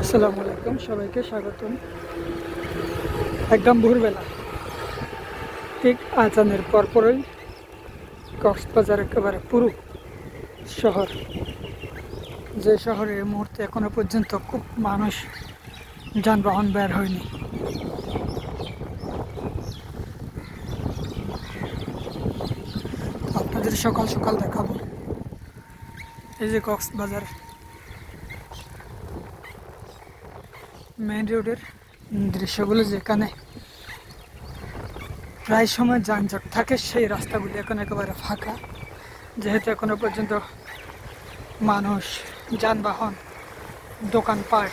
আসসালামু আলাইকুম, সবাইকে স্বাগতম। একদম ভোরবেলা, ঠিক আজানের পরপরই কক্সবাজার একেবারে পুরো শহর। যে শহরে এই মুহূর্তে এখনও পর্যন্ত খুব মানুষ যানবাহন বের হয়নি। আপনাদের সকাল সকাল দেখাবো। এই যে কক্সবাজার মেইন রোডের দৃশ্যগুলো যেখানে প্রায় সময় যানজট থাকে, সেই রাস্তাগুলি এখন একেবারে ফাঁকা। যেহেতু এখনও পর্যন্ত মানুষ, যানবাহন, দোকানপাট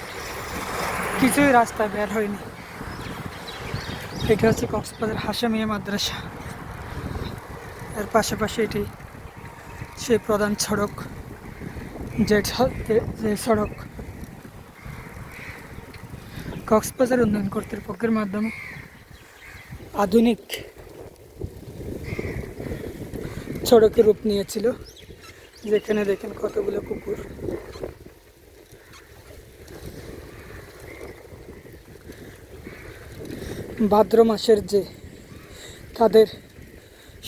কিছুই রাস্তায় বের হয়নি। এটা হচ্ছে কক্সবাজার হাসামিয়া মাদ্রাসা। এর পাশাপাশি এটি সেই প্রধান সড়ক যে সড়ক। কক্সবাজার উন্নয়ন কর্তৃপক্ষের মাধ্যমে আধুনিক সড়কের রূপ নিয়েছিল, যেখানে দেখেন কতগুলো কুকুর। ভাদ্র মাসের যে তাদের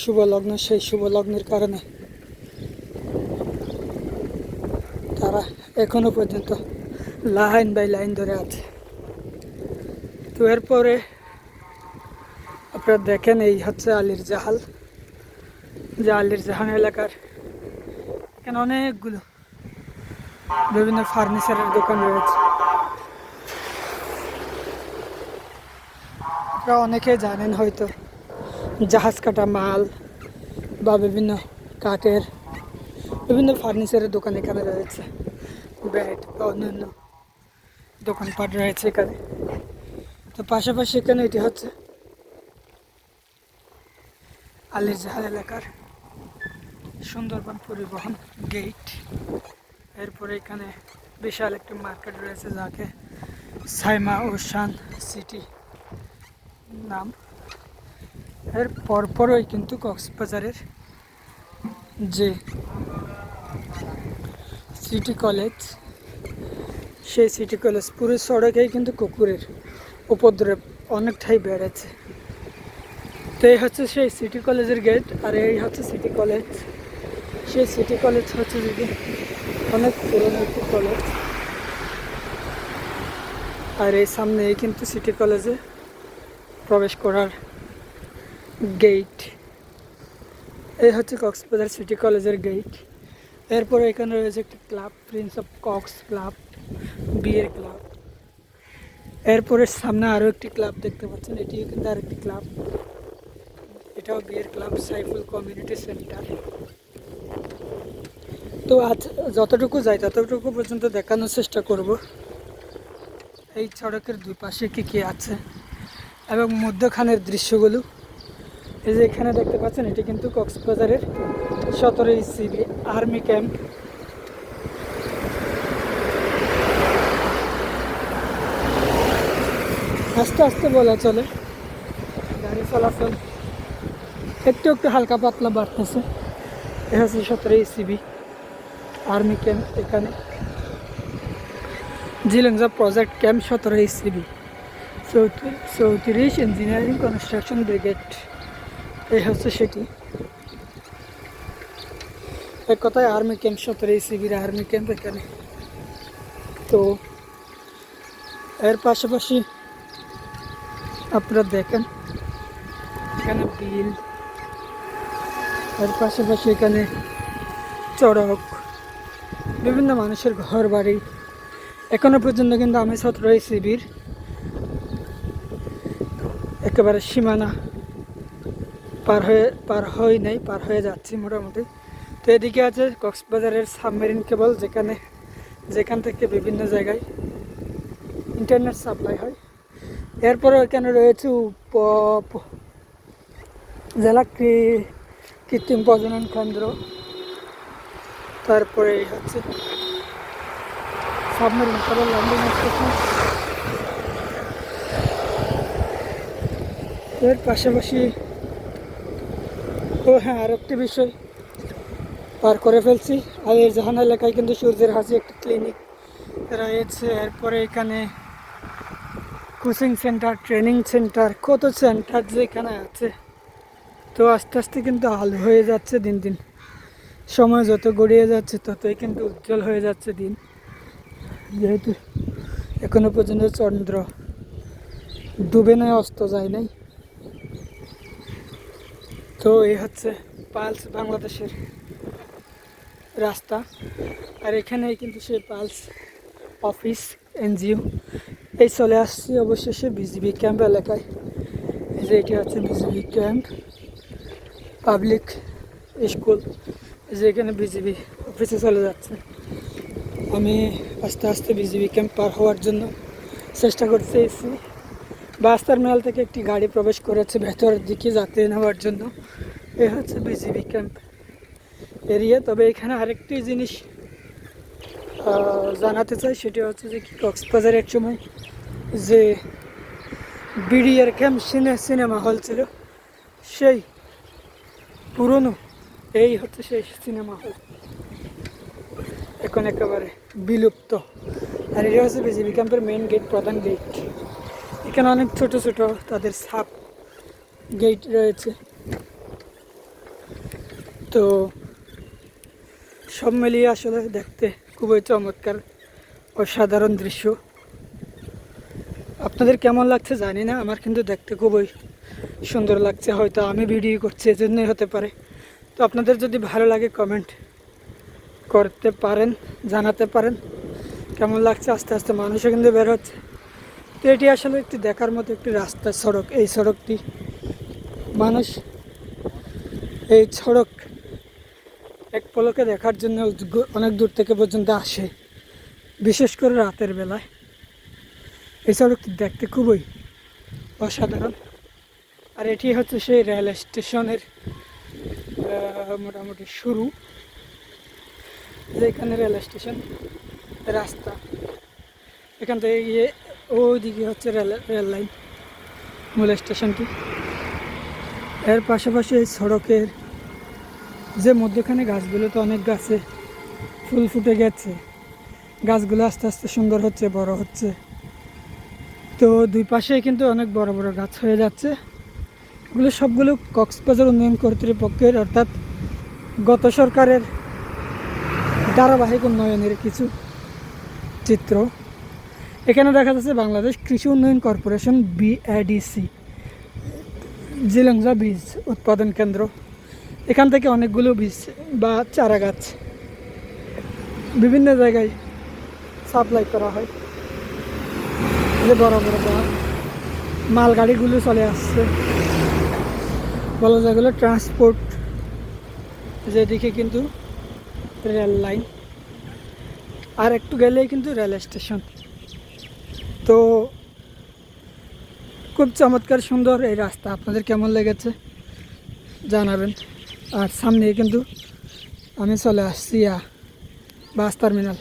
শুভ লগ্ন সেই শুভ লগ্নের কারণে তারা এখনও পর্যন্ত লাইন বাই লাইন ধরে আছে। তো এরপরে আপনারা দেখেন, এই হচ্ছে আলির জাহাল। যে আলির জাহান এলাকার এখানে অনেকগুলো বিভিন্ন ফার্নিচারের দোকান রয়েছে। আপনারা অনেকে জানেন হয়তো, জাহাজ কাটা মাল বা বিভিন্ন কাঠের বিভিন্ন ফার্নিচারের দোকান এখানে রয়েছে। ব্যাট বা অন্যান্য দোকানপাট রয়েছে এখানে। তো পাশাপাশি এখানে এটি হচ্ছে আলির জাহাল এলাকার সুন্দরবন পরিবহন গেট এরপরে এখানে বিশাল একটি মার্কেট রয়েছে যাকে সাইমা ওশান সিটি নাম। এর পরপরই কিন্তু কক্সবাজারের যে সিটি কলেজ সেই সিটি কলেজ পুরো সড়কেই কিন্তু কুকুরের উপদ্রব অনেকটাই বেড়েছে। তো এই হচ্ছে সেই সিটি কলেজের গেট আর এই হচ্ছে সিটি কলেজ সেই সিটি কলেজ হচ্ছে যদি অনেক পুরনো একটি কলেজ আর এই সামনে কিন্তু সিটি কলেজে প্রবেশ করার গেট এই হচ্ছে কক্সবাজার সিটি কলেজের গেট এরপরে এখানে রয়েছে একটি club prince of Cox club বিয়ের ক্লাব এরপরে সামনে আরও একটি ক্লাব দেখতে পাচ্ছেন। এটিও কিন্তু আরেকটি ক্লাব। এটাও বিয়ের ক্লাব, সাইফুল কমিউনিটি সেন্টার। তো আজ যতটুকু যাই, ততটুকু পর্যন্ত দেখানোর চেষ্টা করব। এই সড়কের দুই পাশে কী কী আছে এবং মধ্যখানের দৃশ্যগুলো। এই যে এখানে দেখতে পাচ্ছেন, এটি কিন্তু কক্সবাজারের সতেরোই সিবি আর্মি ক্যাম্প। আস্তে আস্তে বলা চলে। গাড়ি চলাচল একটু একটু হালকা পাতলা বাড়তেছে। এ হচ্ছে সতেরোই সিবি আর্মি ক্যাম্প এখানে। জিলেংজা প্রজেক্ট ক্যাম্প সতেরোই সিবি চৌত্রিশ ইঞ্জিনিয়ারিং কনস্ট্রাকশন ব্রিগেড এই হচ্ছে সেটি। এক কথায় আর্মি ক্যাম্প সতেরোই সিবির আর্মি ক্যাম্প এখানে। তো, এর পাশাপাশি আপনারা দেখেন। এখানে বিল। এর পাশাপাশি এখানে চড়ক। বিভিন্ন মানুষের ঘর বাড়ি এখনও পর্যন্ত কিন্তু আমি সতেরোই শিবির। একেবারে সীমানা পার হয়ে পার হই নাই, পার হয়ে যাচ্ছি মোটামুটি। তো এদিকে আছে কক্সবাজারের সাবমেরিন কেবল, যেখানে যেখান থেকে বিভিন্ন জায়গায় ইন্টারনেট সাপ্লাই হয়। এরপরে এখানে রয়েছে উপ জেলা কৃত্রিম প্রজনন কেন্দ্র। তারপরে হচ্ছে এর পাশাপাশি, ও হ্যাঁ আর একটি বিষয় পার করে ফেলছি। আর এর জাহান এলাকায় কিন্তু সূর্যের হাসি একটি ক্লিনিক রয়েছে। এরপরে এখানে কোচিং সেন্টার, ট্রেনিং সেন্টার, কত সেন্টার যে এখানে আছে। তো আস্তে আস্তে কিন্তু আলো হয়ে যাচ্ছে দিন দিন। সময় যত গড়িয়ে যাচ্ছে ততই কিন্তু উজ্জ্বল হয়ে যাচ্ছে দিন। যেহেতু এখনও পর্যন্ত চন্দ্র ডুবে নাই, অস্ত যায় নাই। তো এই হচ্ছে পালস বাংলাদেশের রাস্তা। আর এখানেই কিন্তু সেই পালস অফিস। এনজিও। এই চলে আসছি অবশেষে বিজিবি ক্যাম্প এলাকায়। এই যে এটি হচ্ছে বিজিবি ক্যাম্প, পাবলিক স্কুল। এই যে এখানে বিজিবি অফিসে চলে যাচ্ছে। আমি আস্তে আস্তে বিজিবি ক্যাম্প পার হওয়ার জন্য চেষ্টা করতে এসেছি। বাস্তার মেল থেকে একটি গাড়ি প্রবেশ করেছে ভেতরের দিকে যাতে নেওয়ার জন্য। এ হচ্ছে বিজিবি ক্যাম্প এরিয়া। তবে এখানে আরেকটি জিনিস জানাতে চাই সেটি হচ্ছে যে কি কক্সবাজারে এক সময় যে বিডিআর ক্যাম্প সিনে সিনেমা হল ছিল, সেই পুরনো এই হচ্ছে সেই সিনেমা হল। এখন একেবারে বিলুপ্ত। আর এটা হচ্ছে বিজিবি ক্যাম্পের মেইন গেট প্রধান গেট এখানে অনেক ছোট ছোট তাদের সাপ গেট রয়েছে। তো সব মিলিয়ে আসলে দেখতে খুবই চমৎকার, অসাধারণ দৃশ্য। আপনাদের কেমন লাগছে জানি না, আমার কিন্তু দেখতে খুবই সুন্দর লাগছে, হয়তো আমি ভিডিও করছি, এজন্যই হতে পারে। তো আপনাদের যদি ভালো লাগে কমেন্ট করতে পারেন, জানাতে পারেন, কেমন লাগছে, আস্তে আস্তে মানুষও কিন্তু বের হচ্ছে। তো এটি আসলে একটি দেখার মতো একটি রাস্তা সড়ক, এই সড়কটি। মানুষ, এই সড়ক এক পলকে দেখার জন্য অনেক দূর থেকে পর্যন্ত আসে। বিশেষ করে রাতের বেলায়। এই সড়কটি দেখতে খুবই অসাধারণ। আর এটি হচ্ছে সেই রেল স্টেশনের মোটামুটি শুরু। যেখানে রেল স্টেশন রাস্তা। এখান থেকে গিয়ে ওইদিকে হচ্ছে রেল রেল লাইন, মূল স্টেশনটি। এর পাশাপাশি এই সড়কের যে মধ্যখানে গাছগুলো তো অনেক গাছে ফুল ফুটে গেছে, গাছগুলো আস্তে আস্তে সুন্দর হচ্ছে, বড় হচ্ছে। তো দুই পাশে কিন্তু অনেক বড় বড় গাছ হয়ে যাচ্ছে। এগুলো সবগুলো কক্সবাজার উন্নয়ন কর্তৃপক্ষের, অর্থাৎ গত সরকারের ধারাবাহিক উন্নয়নের কিছু চিত্র। এখানে দেখা যাচ্ছে বাংলাদেশ কৃষি উন্নয়ন কর্পোরেশন বিএডিসি জিলংজা বীজ উৎপাদন কেন্দ্র। এখান থেকে অনেকগুলো বীজ বা চারা গাছ বিভিন্ন জায়গায় সাপ্লাই করা হয়। যে বড় বড় বা মালগাড়িগুলো চলে আসছে। বলা যায় ট্রান্সপোর্ট যেদিকে কিন্তু রেল লাইন আর একটু গেলেই কিন্তু রেল স্টেশন তো খুব চমৎকার সুন্দর এই রাস্তা। আপনাদের কেমন লেগেছে জানাবেন। আর সামনে কিন্তু আমি চলে আসছি বাস টার্মিনাল।